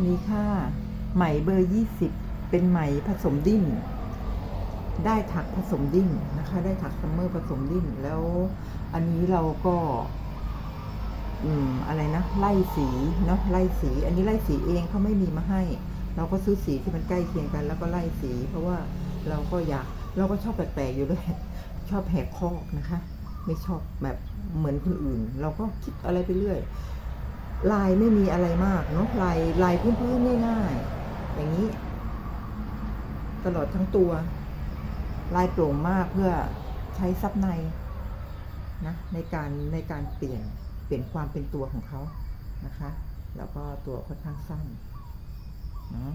อันนี้ค่ะ ไหมเบอร์ยี่สิบเป็นไหมผสมดิ้น ได้ถักผสมดิ้นนะคะ ได้ถักซัมเมอร์ผสมดิ้น แล้วอันนี้เราก็ อืม อะไรนะ ไล่สีเนาะ ไล่สี อันนี้ไล่สีเองเขาไม่มีมาให้ เราก็ซื้อสีที่มันใกล้เคียงกัน แล้วก็ไล่สี เพราะว่าเราก็อยาก เราก็ชอบแปลกๆอยู่ด้วย ชอบแหกคอกนะคะ ไม่ชอบแบบเหมือนคนอื่น เราก็คิดอะไรไปเรื่อย ลายไม่มีอะไรมากเนาะลายลายพื้นๆง่ายๆอย่างนี้ ตลอดทั้งตัว ลายโปร่งมากเพื่อใช้ซับในนะในการในการเปลี่ยนเปลี่ยนความเป็นตัวของเขานะคะ แล้วก็ตัวค่อนข้างสั้นเนาะ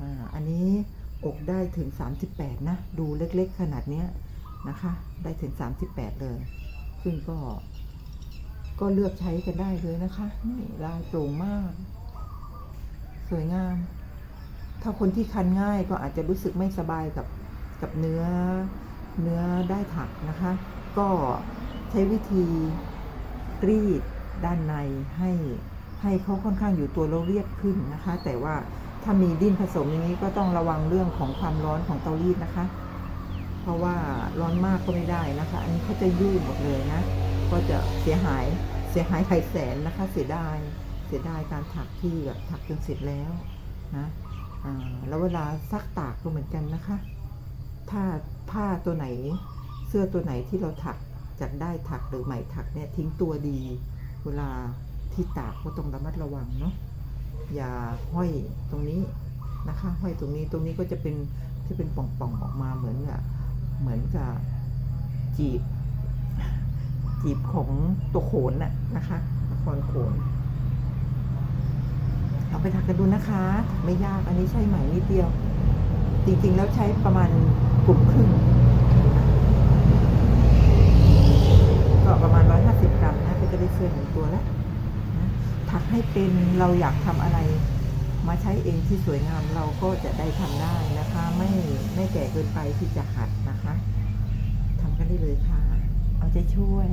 อ่าอันนี้อกได้ถึง 38 นะ ดูเล็กๆขนาดเนี้ยนะคะ ได้ถึง 38 เลย ซึ่งก็ ก็เลือกใช้กันได้เลยนะคะ นี่ลายโปร่งมาก สวยงาม ถ้าคนที่คันง่ายก็อาจจะรู้สึกไม่สบายกับกับเนื้อเนื้อได้ถักนะคะ ก็ใช้วิธีกรีดด้านในให้ให้เขาค่อนข้างอยู่ตัวแล้วเรียบขึ้นนะคะ แต่ว่าถ้ามีดิ้นผสมอย่างนี้ก็ต้องระวังเรื่องของความร้อนของเตารีดนะคะ เพราะว่าร้อนมากก็ไม่ได้นะคะ อันนี้เขาจะยุ่ยหมดเลยนะ ก็จะเสียหาย สียหายหลายแสนนะคะ เสียดายเสียดายการถักที่แบบถักจนเสร็จแล้วนะแล้วเวลาซักตากก็เหมือนกันนะคะ ถ้าผ้าตัวไหนเสื้อตัวไหนที่เราถักจากได้ถักหรือไหมถักเนี่ยทิ้งตัวดี เวลาที่ตากก็ต้องระมัดระวังเนาะอย่าห้อยตรงนี้นะคะ ห้อยตรงนี้ตรงนี้ก็จะเป็นที่เป็นป่องๆออกมาเหมือนกับเหมือนกับจีบ จีบของตัวโขนน่ะนะคะละครโขนเอาไปถักกันดูนะคะ ไม่ยากอันนี้ใช้ไหมนิดเดียว จริงๆแล้วใช้ประมาณกลุ่มครึ่งก็ประมาณ 150 กรัมนะก็จะได้เสื้อหนึ่งตัวแล้วนะถักให้เป็นเราอยากทำอะไร มาใช้เองที่สวยงามเราก็จะได้ทำได้นะคะ ไม่ไม่แก่เกินไปที่จะหัดนะคะ จะช่วย